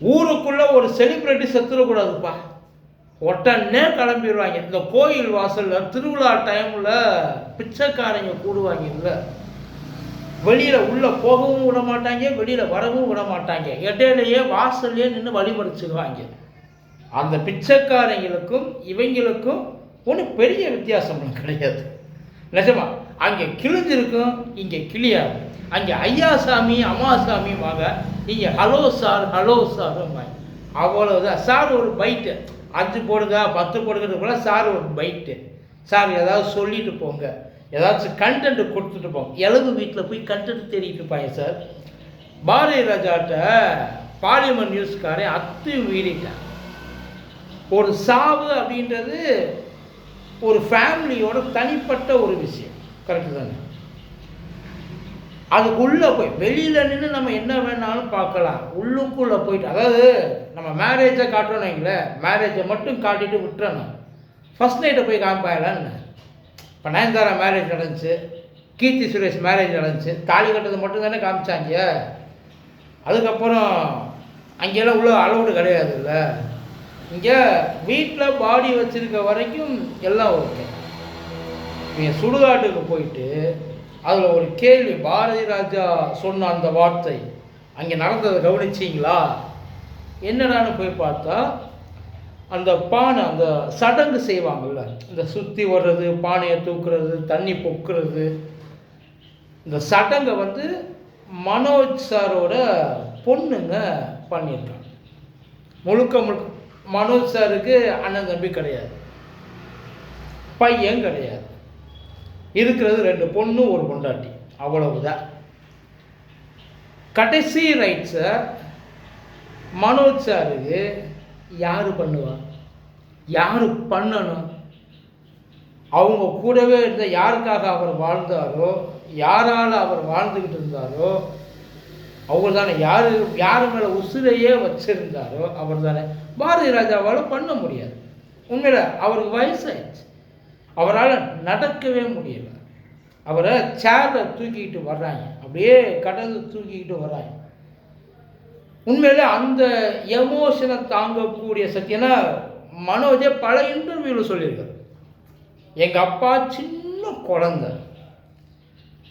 ஊருக்குள்ளே ஒரு செலிப்ரிட்டி செத்துடக்கூடாதுப்பா உடனே கிளம்பிடுவாங்க. இந்த கோயில் வாசலில் திருவிழா டைமில் பிச்சைக்காரங்க கூடுவாங்க இல்லை. வெளியில் உள்ளே போகவும் விட மாட்டாங்க வெளியில் வரவும் விட மாட்டாங்க. இடையிலேயே வாசல்லையே நின்று வழிபடிச்சுக்குவாங்க. அந்த பிச்சைக்காரங்களுக்கும் இவங்களுக்கும் ஒன்றும் பெரிய வித்தியாசம் கிடையாது. நிஜமா அங்கே கிழிஞ்சிருக்கும் இங்கே கிளியாது அங்கே ஐயாசாமி அம்மாசாமி வாங்க நீங்கள் ஹலோ சார் ஹலோ சார் அவ்வளோதான் சார் ஒரு பைட்டு. அஞ்சு போடுங்க பத்து போடுங்கிறதுக்குள்ள சார் ஒரு பைட்டு. சார் ஏதாவது சொல்லிட்டு போங்க. ஏதாச்சும் கண்டென்ட் கொடுத்துட்டு போங்க. எலகு வீட்டில் போய் கண்டென்ட் தேடிட்டு இருப்பாங்க சார். பாரதி ராஜாட்ட பார்லிமெண்ட் நியூஸ்காரன் அத்து மீறிட்டான் ஒரு சாவு அப்படின்றது ஒரு ஃபேமிலியோட தனிப்பட்ட ஒரு விஷயம். கரெக்டு தானே? அதுக்குள்ளே போய் வெளியில் நின்று நம்ம என்ன வேணாலும் பார்க்கலாம். உள்ளுக்குள்ளே போயிட்டு அதாவது நம்ம மேரேஜை காட்டணும் வைங்களேன் மேரேஜை மட்டும் காட்டிட்டு விட்டுறணும். ஃபஸ்ட் நைட்டை போய் காமிப்பாயிலான்னு இப்போ நயன்தாரா மேரேஜ் நடந்துச்சு கீர்த்தி சுரேஷ் மேரேஜ் நடந்துச்சு தாலி கட்டுறது மட்டும் தானே காமிச்சாங்க. அதுக்கப்புறம் அங்கெல்லாம் உள்ள அலௌடு கிடையாதுல்ல இங்கே வீட்டில் பாடி வச்சுருக்க வரைக்கும் எல்லாம் ஓகே நீங்கள் சுடுகாட்டுக்கு போயிட்டு அதில் ஒரு கேள்வி பாரதி ராஜா சொன்ன அந்த வார்த்தை அங்கே நடந்ததை கவனிச்சிங்களா? என்னடான்னு போய் பார்த்தா அந்த பானை அந்த சடங்கு செய்வாங்கல்ல இந்த சுற்றி வர்றது பானையை தூக்குறது தண்ணி பொக்குறது இந்த சடங்கை வந்து மனோஜ் சாரோட பொண்ணுங்க பண்ணியிருக்காங்க. முழுக்க முழுக்க மனோஜ் சாருக்கு அண்ணன் தம்பி கிடையாது. பையன் கிடையாது. இருக்கிறது ரெண்டு பொண்ணு ஒரு பொண்டாட்டி. அவ்வளவுதான். கடைசி ரைட்ஸை மனோஜ் சாருக்கு யார் பண்ணுவா? யார் பண்ணணும்? அவங்க கூடவே இருந்த யாருக்காக அவர் வாழ்ந்தாரோ யாரால் அவர் வாழ்ந்துக்கிட்டு இருந்தாரோ அவர் தானே யார் யார் மேலே உசுரையே வச்சுருந்தாரோ அவர் தானே பாரதி ராஜாவால் பண்ண முடியாது. உண்மையில் அவருக்கு வயசாயிடுச்சு. அவரால் நடக்கவே முடியலை. அவரை சேரில் தூக்கிக்கிட்டு வர்றாங்க. அப்படியே கடந்து தூக்கிக்கிட்டு வர்றாங்க. உண்மையில் அந்த எமோஷனை தாங்கக்கூடிய சக்தினா மனோஜே பல இன்டர்வியூவில் சொல்லியிருக்காரு. எங்கள் அப்பா சின்ன குழந்த.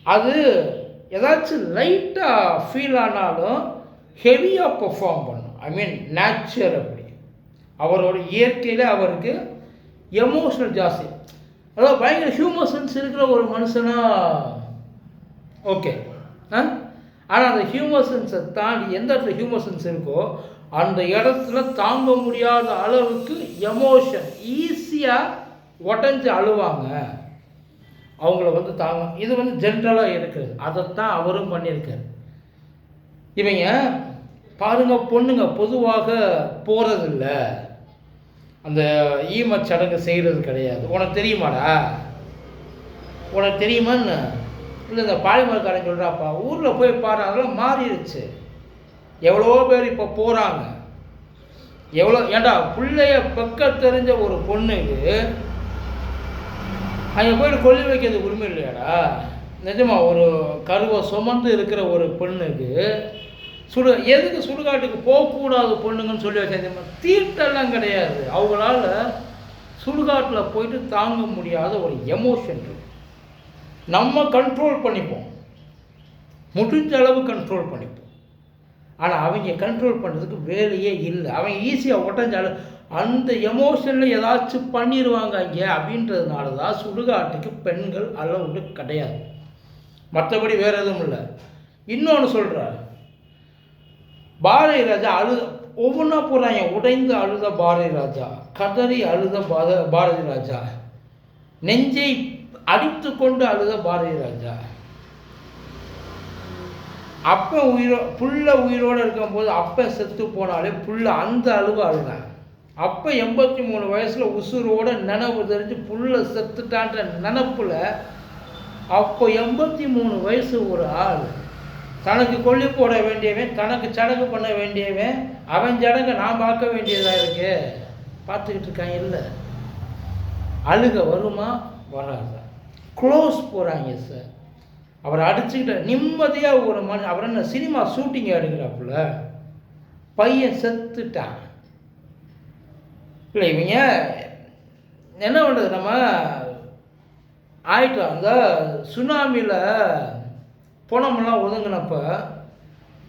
அது ஏதாச்சும் லைட்டாக ஃபீல் ஆனாலும் ஹெவியாக பெர்ஃபார்ம் பண்ணும். ஐ மீன் நேச்சர் அப்படி. அவரோட இயற்கையில் அவருக்கு எமோஷனல் ஜாஸ்தி. அதாவது பயங்கர ஹியூமர் சென்ஸ் இருக்கிற ஒரு மனுஷனா? ஓகே ஆ? ஆனால் அந்த ஹியூமர் சென்ஸை தாண்டி எந்த இடத்துல ஹியூமர் சென்ஸ் இருக்கோ அந்த இடத்துல தாங்க முடியாத அளவுக்கு எமோஷன் ஈஸியாக உடஞ்சி அழுவாங்க. அவங்கள வந்து தாங்க இது வந்து ஜென்ரலாக இருக்குது அதைத்தான் அவரும் பண்ணியிருக்காரு. இவங்க பாருங்க பொண்ணுங்க பொதுவாக போகிறதில்ல அந்த ஈம சடங்கு செய்கிறது கிடையாது. உனக்கு தெரியுமாடா? உனக்கு தெரியுமான்னு? இல்லை இந்த பாலிமரக்காரன் சொல்கிறாப்பா ஊரில் போய் பாரு மாறிடுச்சு. எவ்வளோ பேர் இப்போ போகிறாங்க எவ்வளோ ஏண்டா பிள்ளைய பக்க தெரிஞ்ச ஒரு பொண்ணுக்கு அங்கே போயிட்டு கொல்லி வைக்கிறது உரிமை இல்லையாடா? நிஜமா ஒரு கருவை சுமந்து இருக்கிற ஒரு பெண்ணுக்கு சுடு எதுக்கு சுடுகாட்டுக்கு போகக்கூடாது பொண்ணுங்கன்னு சொல்லி வச்சேன் தீட்டெல்லாம் கிடையாது. அவங்களால சுடுகாட்டில் போயிட்டு தாங்க முடியாத ஒரு எமோஷன் இருக்கு. நம்ம கண்ட்ரோல் பண்ணிப்போம். முடிஞ்ச அளவு கண்ட்ரோல் பண்ணிப்போம். ஆனால் அவங்க கண்ட்ரோல் பண்ணுறதுக்கு வேலையே இல்லை. அவங்க ஈஸியாக உடஞ்சாலும் அந்த எமோஷனில் ஏதாச்சும் பண்ணிடுவாங்க அங்கே அப்படின்றதுனால தான் சுடுகாட்டுக்கு பெண்கள் அளவுண்டு கிடையாது. மற்றபடி வேறு எதுவும் இல்லை. இன்னொன்று சொல்கிறார் பாரதி ராஜா அழுத ஒவ்வொன்றா போகிறாங்க உடைந்து அழுத பாரதி ராஜா கதறி அழுத பாத பாரதி ராஜா நெஞ்சை அடித்து கொண்டு அழுத பாரதி ராஜா அப்பன் உயிரோ புள்ள உயிரோடு இருக்கும்போது அப்பன் செத்து போனாலே புள்ள அந்த அளவு அழுதான் அப்போ எண்பத்தி மூணு வயசில் உசுரோட நினைவு தெரிஞ்சு புள்ள செத்துட்டான்ற நினப்பில் அப்போ எண்பத்தி மூணு வயசு ஒரு ஆள். தனக்கு கொல்லி போட வேண்டியவன் தனக்கு சடங்கு பண்ண வேண்டியவன் அவன் சடங்கு நான் பார்க்க வேண்டியதாக இருக்கு? பார்த்துக்கிட்டு இருக்கான் இல்லை. அழுக வருமா? வராது. க்ளோஸ் போகிறாங்க சார் அவரை அடிச்சுக்கிட்ட நிம்மதியாக ஒரு மனு அவர் என்ன சினிமா ஷூட்டிங் எடுக்கிறாப்புல? பையன் செத்துட்டான். இல்லை இவங்க என்ன பண்ணுறது நம்ம? ஆயிட்டோம் அந்த சுனாமியில் பணமெல்லாம் ஒதுங்கினப்ப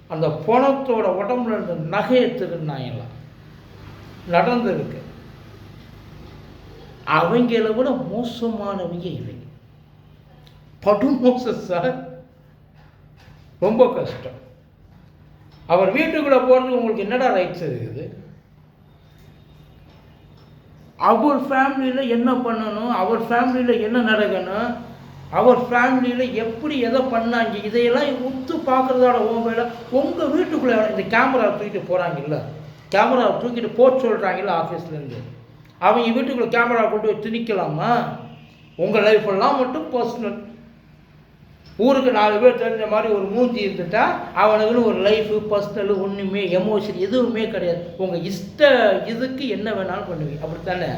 அந்த பணத்தோட உடம்புல இருந்த நகையை திருநாயெல்லாம் நடந்திருக்கு. அவங்கள விட மோசமானவங்க இவங்க. படுமோசம் சார். ரொம்ப கஷ்டம். அவர் வீட்டுக்குள்ளே போகிறதுக்கு உங்களுக்கு என்னடா ரைட்ஸ் இருக்குது அவர் ஃபேமிலியில் என்ன பண்ணணும்? அவர் ஃபேமிலியில் என்ன நடக்கணும்? அவர் ஃபேமிலியில் எப்படி எதை பண்ணாங்க இதையெல்லாம் உத்து பார்க்குறதோட உன் வேலை உங்கள் வீட்டுக்குள்ளே இந்த கேமரா தூக்கிட்டு போகிறாங்கல்ல கேமரா தூக்கிட்டு போக சொல்கிறாங்கல்ல ஆஃபீஸ்லேருந்து அவங்க வீட்டுக்குள்ளே கேமரா கொண்டு போய் திணிக்கலாமா? உங்கள் லைஃப்பெல்லாம் மட்டும் பர்சனல் ஊருக்கு நாலு பேர் தெரிஞ்ச மாதிரி ஒரு மூஞ்சி இருந்துட்டா அவனுக்குன்னு ஒரு லைஃபு பர்சனல் ஒன்றுமே எமோஷன் எதுவுமே கிடையாது. உங்கள் இஷ்ட இதுக்கு என்ன வேணாலும் பண்ணுவீங்க. அப்படித்தானே?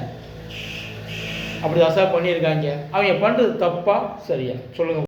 அப்படி தான் சார் பண்ணியிருக்காங்க. அவங்க பண்ணுறது தப்பா? சரியா? சொல்லுங்கள்